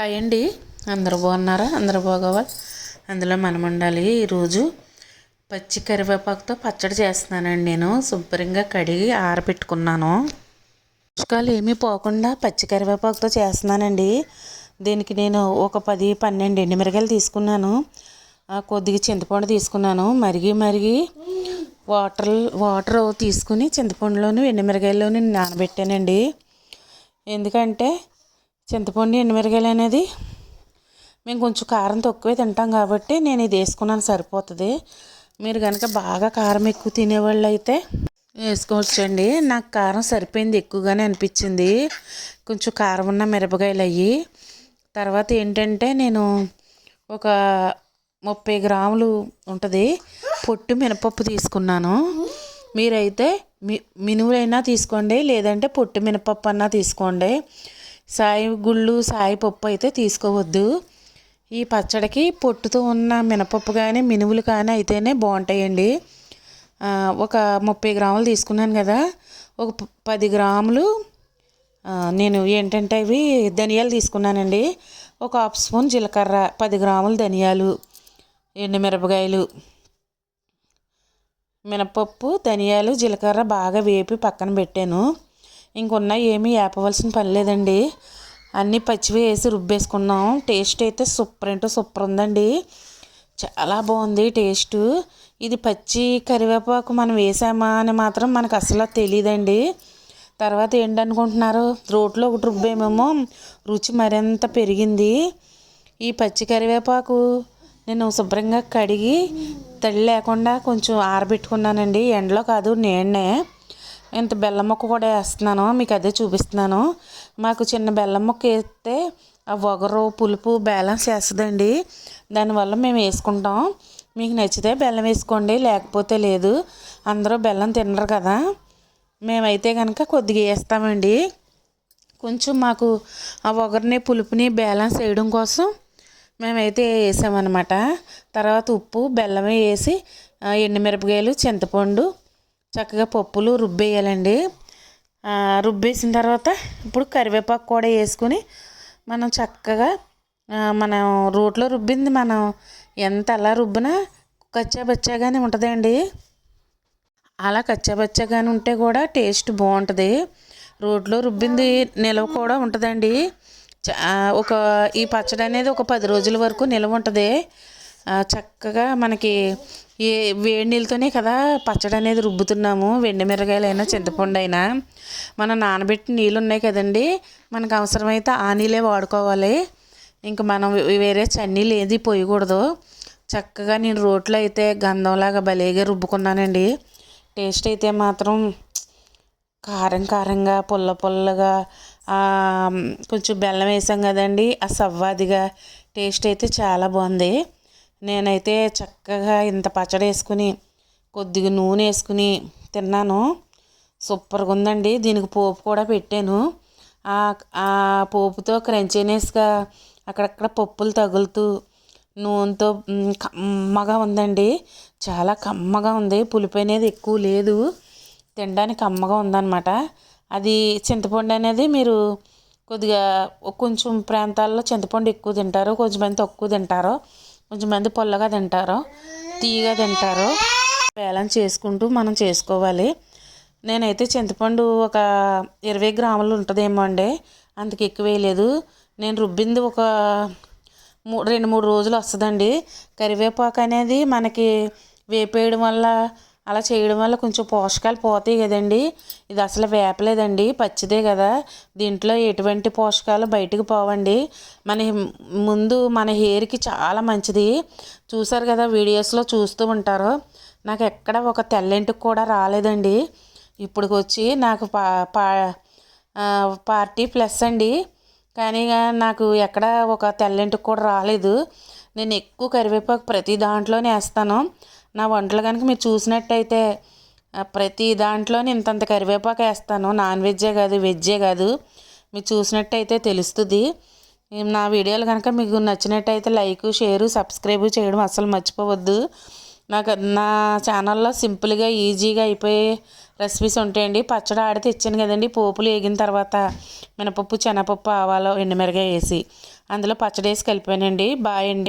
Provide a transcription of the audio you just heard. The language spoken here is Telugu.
హాయ్ అండి అందరూ బాగున్నారా? అందరూ బాగోవాలి అందులో మనం ఉండాలి. ఈరోజు పచ్చి కరివేపాకుతో పచ్చడి చేస్తున్నానండి నేను. శుభ్రంగా కడిగి ఆరబెట్టుకున్నాను. పుష్కాలు ఏమీ పోకుండా పచ్చి కరివేపాకుతో చేస్తున్నానండి. దీనికి నేను ఒక పది పన్నెండు ఎండుమిరగాయలు తీసుకున్నాను. కొద్దిగా చింతపండు తీసుకున్నాను. మరిగి మరిగి వాటర్ వాటర్ తీసుకుని చింతపండులోని ఎండుమిరగాయల్లోని నానబెట్టానండి. ఎందుకంటే చింతపండు ఎండుమిరగాయలు అనేది మేము కొంచెం కారం తక్కువే తింటాం కాబట్టి నేను ఇది వేసుకున్నాను సరిపోతుంది. మీరు కనుక బాగా కారం ఎక్కువ తినేవాళ్ళు అయితే వేసుకోవచ్చండి. నాకు కారం సరిపోయింది ఎక్కువగానే అనిపించింది. కొంచెం కారం ఉన్న మిరపకాయలు అయ్యి తర్వాత ఏంటంటే నేను ఒక ముప్పై గ్రాములు ఉంటుంది పొట్టు మినపప్పు తీసుకున్నాను. మీరైతే మి మినువులైనా తీసుకోండి లేదంటే పొట్టు మినపప్పు అన్నా తీసుకోండి. సాయి గుళ్ళు సాయి పప్పు అయితే తీసుకోవద్దు. ఈ పచ్చడికి పొట్టుతో ఉన్న మినపప్పు కానీ మినువులు కానీ అయితేనే బాగుంటాయండి. ఒక ముప్పై గ్రాములు తీసుకున్నాను కదా. ఒక పది గ్రాములు నేను ఏంటంటే అవి ధనియాలు తీసుకున్నానండి. ఒక హాఫ్ స్పూన్ జీలకర్ర పది గ్రాములు ధనియాలు ఎండుమిరపకాయలు మినపప్పు ధనియాలు జీలకర్ర బాగా వేపి పక్కన పెట్టాను. ఇంకొన్న ఏమీ వేపవలసిన పని లేదండి. అన్నీ పచ్చివి వేసి రుబ్బేసుకున్నాం. టేస్ట్ అయితే సూపర్ ఏంటో సూపర్ ఉందండి. చాలా బాగుంది టేస్ట్. ఇది పచ్చి కరివేపాకు మనం వేసామా అని మాత్రం మనకు అసలు తెలియదండి తర్వాత ఏంటనుకుంటున్నారు? రోట్లో ఒకటి రుబ్బేమేమో రుచి మరింత పెరిగింది. ఈ పచ్చి కరివేపాకు నేను శుభ్రంగా కడిగి తడి లేకుండా కొంచెం ఆరబెట్టుకున్నానండి. ఎండలో కాదు నేనే ఇంత బెల్లం ముక్క కూడా వేస్తున్నాను మీకు అదే చూపిస్తున్నాను. మాకు చిన్న బెల్లం ముక్క వేస్తే ఆ ఒగరు పులుపు బ్యాలెన్స్ వేస్తుందండి దానివల్ల మేము వేసుకుంటాం. మీకు నచ్చితే బెల్లం వేసుకోండి లేకపోతే లేదు. అందరూ బెల్లం తినరు కదా. మేమైతే కనుక కొద్దిగా వేస్తామండి. కొంచెం మాకు ఆ ఒగరిని పులుపుని బ్యాలెన్స్ చేయడం కోసం మేమైతే వేసామన్నమాట. తర్వాత ఉప్పు బెల్లం వేసి ఎండు ఎండుమిరపకాయలు చింతపండు చక్కగా పప్పులు రుబ్బేయాలండి. రుబ్బేసిన తర్వాత ఇప్పుడు కరివేపాకు కూడా వేసుకుని మనం చక్కగా మనం రోట్లో రుబ్బింది మనం ఎంత అలా రుబ్బినా కచ్చాబచ్చాగానే ఉంటుందండి. అలా కచ్చాబచ్చాగానే ఉంటే కూడా టేస్ట్ బాగుంటుంది. రోట్లో రుబ్బింది నిలవ కూడా ఉంటుందండి. ఒక ఈ పచ్చడి అనేది ఒక పది రోజుల వరకు నిలవ ఉంటుంది. చక్కగా మనకి ఏ వేడి నీళ్ళతోనే కదా పచ్చడి అనేది రుబ్బుతున్నాము. వెండి మిరగాయలైనా చింతపండు అయినా మనం నానబెట్టిన నీళ్ళు ఉన్నాయి కదండి. మనకు అవసరమైతే ఆ నీళ్ళే వాడుకోవాలి. ఇంక మనం వేరే చన్నీళ్ళు ఏది పోయకూడదు. చక్కగా నేను రోట్లో అయితే గంధంలాగా భలేగా రుబ్బుకున్నానండి. టేస్ట్ అయితే మాత్రం కారం కారంగా పుల్ల పుల్లగా కొంచెం బెల్లం వేసాం కదండి. ఆ సవ్వాదిగా టేస్ట్ అయితే చాలా బాగుంది. నేనైతే చక్కగా ఇంత పచ్చడి వేసుకుని కొద్దిగా నూనె వేసుకుని తిన్నాను. సూపర్గా ఉందండి. దీనికి పోపు కూడా పెట్టాను. ఆ పోపుతో క్రంచీనెస్గా అక్కడక్కడ పప్పులు తగులుతూ నూనెతో కమ్మగా ఉందండి. చాలా కమ్మగా ఉంది. పులుపు అనేది ఎక్కువ లేదు. తినడానికి కమ్మగా ఉందన్నమాట. అది చింతపండు అనేది మీరు కొద్దిగా కొంచెం ప్రాంతాల్లో చింతపండు ఎక్కువ తింటారు కొంచెం మంది తక్కువ తింటారు. కొంచెం మంది పొల్లగా తింటారు తీయగా తింటారు. బ్యాలెన్స్ చేసుకుంటూ మనం చేసుకోవాలి. నేనైతే చింతపండు ఒక ఇరవై గ్రాములు ఉంటుందేమో అండి. అంతకు ఎక్కువ వేయలేదు నేను రుబ్బింది ఒక మూ రెండు మూడు రోజులు వస్తుందండి. కరివేపాకు అనేది మనకి వేపేయడం వల్ల అలా చేయడం వల్ల కొంచెం పోషకాలు పోతాయి కదండి. ఇది అసలు వేపలేదండి. పచ్చిదే కదా. దీంట్లో ఎటువంటి పోషకాలు బయటకు పోవండి. మన ముందు మన హెయిర్కి చాలా మంచిది. చూసారు కదా వీడియోస్లో చూస్తూ ఉంటారు. నాకు ఎక్కడ ఒక తెల్లెంటికి కూడా రాలేదండి. ఇప్పుడు వచ్చి నాకు పా పా పార్టీ ప్లస్ అండి. కానీ నాకు ఎక్కడ ఒక తెల్లింటికి కూడా రాలేదు. నేను ఎక్కువ కరివేపాకు ప్రతి దాంట్లోనే వేస్తాను. నా వంటలు కనుక మీరు చూసినట్టయితే ప్రతి దాంట్లోనే ఇంతంత కరివేపాకు వేస్తాను. నాన్ వెజ్జే కాదు వెజ్జే కాదు. మీరు చూసినట్టయితే తెలుస్తుంది. నా వీడియోలు కనుక మీకు నచ్చినట్టయితే లైక్ షేరు సబ్స్క్రైబ్ చేయడం అస్సలు మర్చిపోవద్దు. నాకు నా ఛానల్లో సింపుల్గా ఈజీగా అయిపోయే రెసిపీస్ ఉంటాయండి. పచ్చడి ఆడితే ఇచ్చాను కదండి. పోపులు వేగిన తర్వాత మినపప్పు శనగపప్పు ఆవాలు ఎండుమిరగా వేసి అందులో పచ్చడి వేసి కలిపానండి. బాయ్ అండి.